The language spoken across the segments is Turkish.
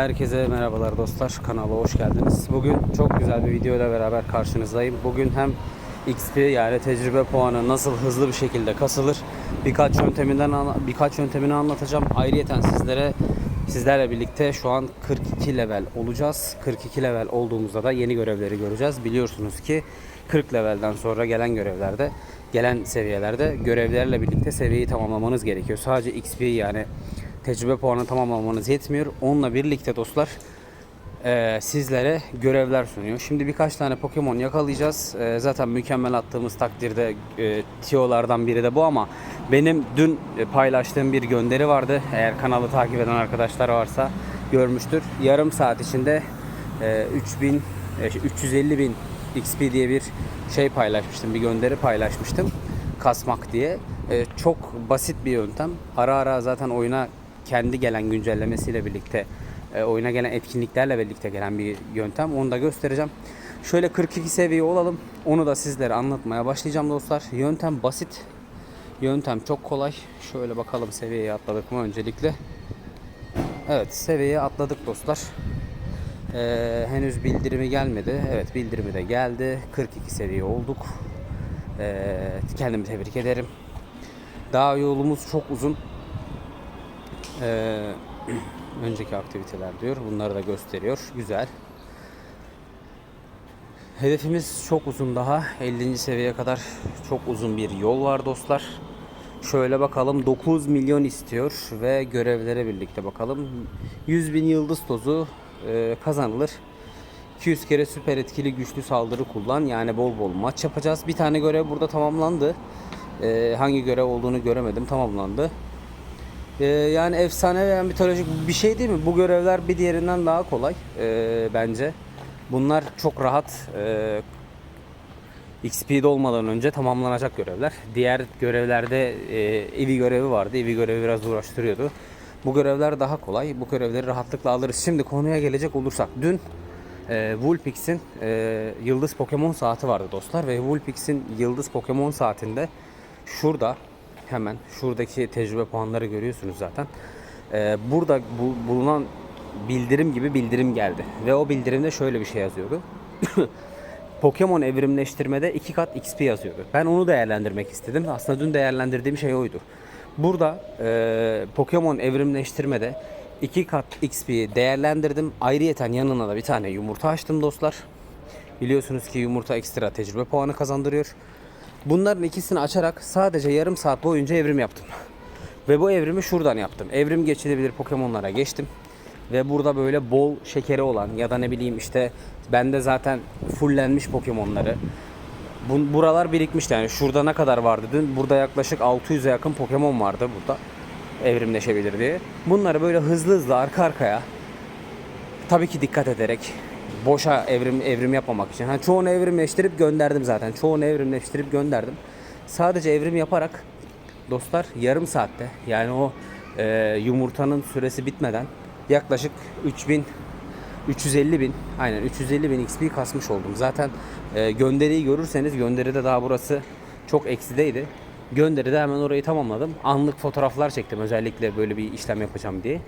Herkese merhabalar dostlar. Kanala hoş geldiniz. Bugün çok güzel bir video ile beraber karşınızdayım. Bugün hem XP yani tecrübe puanı nasıl hızlı bir şekilde kasılır birkaç yönteminden birkaç yöntemini anlatacağım. Ayrıyeten sizlere sizlerle birlikte şu an 42 level olacağız. 42 level olduğumuzda da yeni görevleri göreceğiz. Biliyorsunuz ki 40 levelden sonra gelen görevlerde gelen seviyelerde görevlerle birlikte seviyeyi tamamlamanız gerekiyor. Sadece XP yani tecrübe puanı tamamlamanız yetmiyor. Onunla birlikte dostlar eee, sizlere görevler sunuyor. Şimdi birkaç tane Pokemon yakalayacağız. Eee, zaten mükemmel attığımız takdirde eee tiyolardan biri de bu ama benim dün e, paylaştığım bir gönderi vardı. Eğer kanalı takip eden arkadaşlar varsa görmüştür. Yarım saat içinde eee 3000 e, 350 bin XP diye bir şey paylaşmıştım. Bir gönderi paylaşmıştım. Kasmak diye. Eee, çok basit bir yöntem. Ara ara zaten oyuna kendi gelen güncellemesiyle birlikte e, oyuna gelen etkinliklerle birlikte gelen bir yöntem. Onu da göstereceğim. Şöyle 42 seviye olalım. Onu da sizlere anlatmaya başlayacağım dostlar. Yöntem basit. Yöntem çok kolay. Şöyle bakalım seviyeye atladık mı öncelikle. Evet seviyeye atladık dostlar. Ee, henüz bildirimi gelmedi. Evet bildirimi de geldi. 42 seviye olduk. Ee, kendimi tebrik ederim. Daha yolumuz çok uzun. Ee, önceki aktiviteler diyor. Bunları da gösteriyor. Güzel. Hedefimiz çok uzun daha. 50. seviyeye kadar çok uzun bir yol var dostlar. Şöyle bakalım 9 milyon istiyor ve görevlere birlikte bakalım. 100 bin yıldız tozu e, kazanılır. 200 kere süper etkili güçlü saldırı kullan. Yani bol bol maç yapacağız. Bir tane görev burada tamamlandı. E, hangi görev olduğunu göremedim. Tamamlandı. Ee, yani efsane veya mitolojik bir şey değil mi? Bu görevler bir diğerinden daha kolay ee, bence. Bunlar çok rahat e, XP'de olmadan önce tamamlanacak görevler. Diğer görevlerde e, evi görevi vardı. Evi görevi biraz uğraştırıyordu. Bu görevler daha kolay. Bu görevleri rahatlıkla alırız. Şimdi konuya gelecek olursak. Dün e, Vulpix'in e, Yıldız Pokemon saati vardı dostlar. Ve Vulpix'in Yıldız Pokemon saatinde şurada hemen şuradaki tecrübe puanları görüyorsunuz zaten. Ee, burada bu- bulunan bildirim gibi bildirim geldi. Ve o bildirimde şöyle bir şey yazıyordu. Pokemon evrimleştirmede iki kat XP yazıyordu. Ben onu değerlendirmek istedim. Aslında dün değerlendirdiğim şey oydu. Burada e, Pokemon evrimleştirmede iki kat XP'yi değerlendirdim. Ayrıyeten yanına da bir tane yumurta açtım dostlar. Biliyorsunuz ki yumurta ekstra tecrübe puanı kazandırıyor. Bunların ikisini açarak sadece yarım saat boyunca evrim yaptım. Ve bu evrimi şuradan yaptım. Evrim geçilebilir Pokemon'lara geçtim. Ve burada böyle bol şekeri olan ya da ne bileyim işte bende zaten fullenmiş Pokemon'ları. Bu, buralar birikmişti yani şurada ne kadar vardı dün? Burada yaklaşık 600'e yakın Pokemon vardı burada evrimleşebilir diye. Bunları böyle hızlı hızlı arka arkaya tabii ki dikkat ederek boşa evrim evrim yapmamak için. Hani çoğunu evrimleştirip gönderdim zaten. Çoğunu evrimleştirip gönderdim. Sadece evrim yaparak dostlar yarım saatte yani o e, yumurtanın süresi bitmeden yaklaşık 3000 350 bin aynen 350 bin XP kasmış oldum. Zaten e, gönderiyi görürseniz gönderide daha burası çok eksideydi. Gönderide hemen orayı tamamladım. Anlık fotoğraflar çektim özellikle böyle bir işlem yapacağım diye.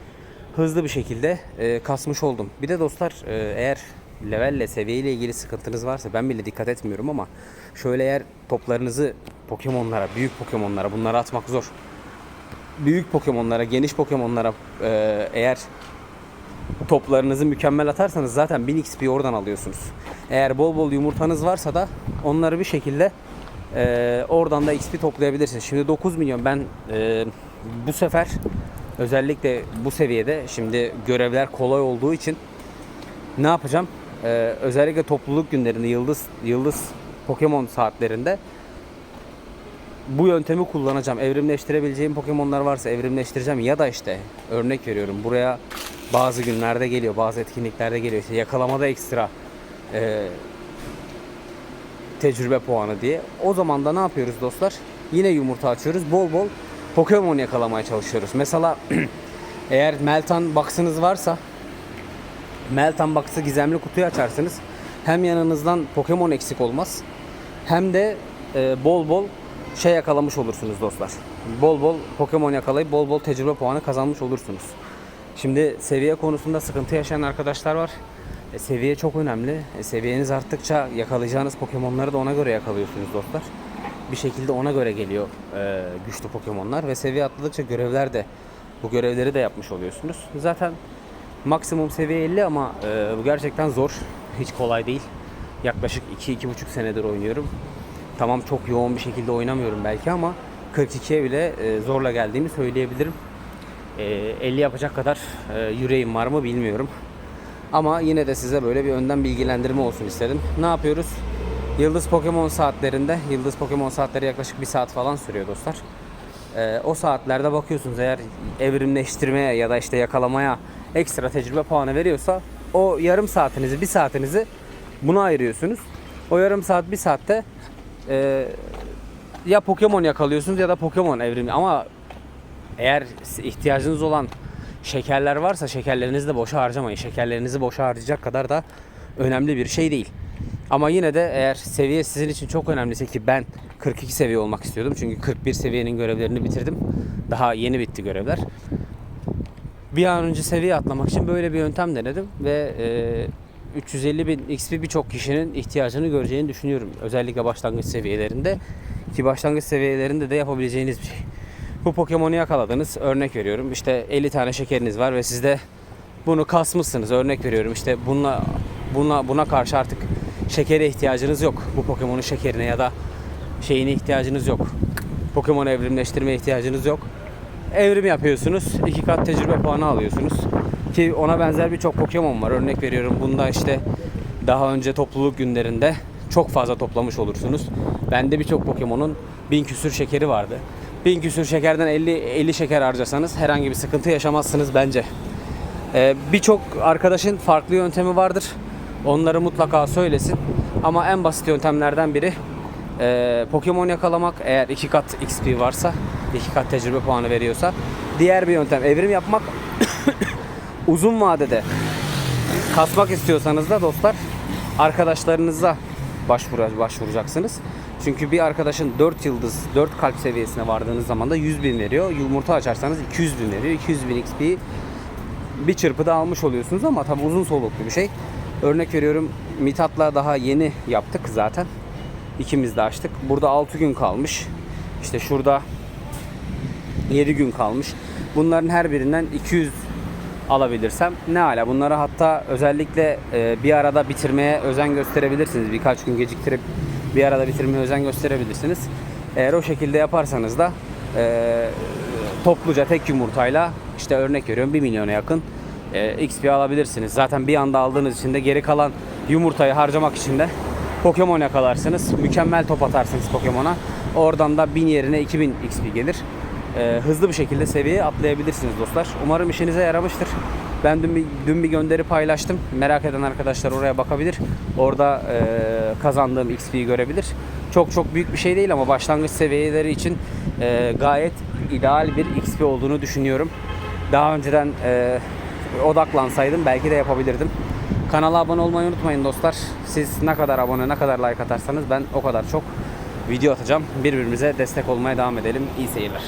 Hızlı bir şekilde e, kasmış oldum. Bir de dostlar e, eğer levelle seviyeyle ilgili sıkıntınız varsa ben bile dikkat etmiyorum ama şöyle eğer toplarınızı Pokemon'lara, büyük Pokemon'lara bunları atmak zor. Büyük Pokemon'lara, geniş Pokemon'lara e, eğer toplarınızı mükemmel atarsanız zaten 1000 XP oradan alıyorsunuz. Eğer bol bol yumurtanız varsa da onları bir şekilde e, oradan da XP toplayabilirsiniz. Şimdi 9 milyon ben e, bu sefer özellikle bu seviyede şimdi görevler kolay olduğu için ne yapacağım? E, özellikle topluluk günlerinde yıldız yıldız Pokemon saatlerinde bu yöntemi kullanacağım. Evrimleştirebileceğim Pokemon'lar varsa evrimleştireceğim ya da işte örnek veriyorum buraya bazı günlerde geliyor, bazı etkinliklerde geliyor. İşte yakalamada ekstra e, tecrübe puanı diye. O zaman da ne yapıyoruz dostlar? Yine yumurta açıyoruz. Bol bol Pokemon yakalamaya çalışıyoruz. Mesela eğer Meltan box'ınız varsa Meltan box'ı gizemli kutuyu açarsınız. Hem yanınızdan Pokemon eksik olmaz. Hem de e, bol bol şey yakalamış olursunuz dostlar. Bol bol Pokemon yakalayıp bol bol tecrübe puanı kazanmış olursunuz. Şimdi seviye konusunda sıkıntı yaşayan arkadaşlar var. E, seviye çok önemli. E, seviyeniz arttıkça yakalayacağınız Pokemon'ları da ona göre yakalıyorsunuz dostlar. Bir şekilde ona göre geliyor e, güçlü Pokemon'lar ve seviye atladıkça görevler de bu görevleri de yapmış oluyorsunuz. Zaten maksimum seviye 50 ama e, bu gerçekten zor. Hiç kolay değil. Yaklaşık 2-2,5 senedir oynuyorum. Tamam çok yoğun bir şekilde oynamıyorum belki ama 42'ye bile e, zorla geldiğimi söyleyebilirim. E, 50 yapacak kadar e, yüreğim var mı bilmiyorum. Ama yine de size böyle bir önden bilgilendirme olsun istedim. Ne yapıyoruz? Yıldız Pokemon saatlerinde, Yıldız Pokemon saatleri yaklaşık bir saat falan sürüyor dostlar. Ee, o saatlerde bakıyorsunuz eğer evrimleştirmeye ya da işte yakalamaya ekstra tecrübe puanı veriyorsa o yarım saatinizi, bir saatinizi buna ayırıyorsunuz. O yarım saat, bir saatte e, ya Pokemon yakalıyorsunuz ya da Pokemon evrimi ama eğer ihtiyacınız olan şekerler varsa şekerlerinizi de boşa harcamayın. Şekerlerinizi boşa harcayacak kadar da önemli bir şey değil. Ama yine de eğer seviye sizin için çok önemliyse ki ben 42 seviye olmak istiyordum. Çünkü 41 seviyenin görevlerini bitirdim. Daha yeni bitti görevler. Bir an önce seviye atlamak için böyle bir yöntem denedim ve e, 350 bin XP birçok kişinin ihtiyacını göreceğini düşünüyorum. Özellikle başlangıç seviyelerinde ki başlangıç seviyelerinde de yapabileceğiniz bir şey. Bu Pokemon'u yakaladınız. Örnek veriyorum. İşte 50 tane şekeriniz var ve siz de bunu kasmışsınız. Örnek veriyorum. İşte bununla buna buna karşı artık şekere ihtiyacınız yok. Bu Pokemon'un şekerine ya da şeyine ihtiyacınız yok. Pokemon evrimleştirmeye ihtiyacınız yok. Evrim yapıyorsunuz. iki kat tecrübe puanı alıyorsunuz. Ki ona benzer birçok Pokemon var. Örnek veriyorum. Bunda işte daha önce topluluk günlerinde çok fazla toplamış olursunuz. Bende birçok Pokemon'un bin küsür şekeri vardı. Bin küsür şekerden 50 50 şeker harcasanız herhangi bir sıkıntı yaşamazsınız bence. Ee, Birçok arkadaşın farklı yöntemi vardır. Onları mutlaka söylesin. Ama en basit yöntemlerden biri e, Pokemon yakalamak. Eğer iki kat XP varsa, iki kat tecrübe puanı veriyorsa. Diğer bir yöntem evrim yapmak. Uzun vadede kasmak istiyorsanız da dostlar arkadaşlarınıza başvura, başvuracaksınız. Çünkü bir arkadaşın 4 yıldız, 4 kalp seviyesine vardığınız zaman da 100 bin veriyor. Yumurta açarsanız 200 bin veriyor. 200 bin XP'yi bir çırpıda almış oluyorsunuz ama tabi uzun soluklu bir şey. Örnek veriyorum Mithat'la daha yeni yaptık zaten. İkimiz de açtık. Burada 6 gün kalmış. İşte şurada 7 gün kalmış. Bunların her birinden 200 alabilirsem ne hala. Bunları hatta özellikle e, bir arada bitirmeye özen gösterebilirsiniz. Birkaç gün geciktirip bir arada bitirmeye özen gösterebilirsiniz. Eğer o şekilde yaparsanız da e, topluca tek yumurtayla işte örnek veriyorum 1 milyona yakın e, XP alabilirsiniz. Zaten bir anda aldığınız için de geri kalan yumurtayı harcamak için de Pokemon yakalarsınız. Mükemmel top atarsınız Pokemon'a. Oradan da 1000 yerine 2000 XP gelir. E, hızlı bir şekilde seviyeye atlayabilirsiniz dostlar. Umarım işinize yaramıştır. Ben dün bir, dün bir gönderi paylaştım. Merak eden arkadaşlar oraya bakabilir. Orada e, kazandığım XP'yi görebilir. Çok çok büyük bir şey değil ama başlangıç seviyeleri için e, gayet ideal bir XP olduğunu düşünüyorum. Daha önceden e, odaklansaydım belki de yapabilirdim. Kanala abone olmayı unutmayın dostlar. Siz ne kadar abone, ne kadar like atarsanız ben o kadar çok video atacağım. Birbirimize destek olmaya devam edelim. İyi seyirler.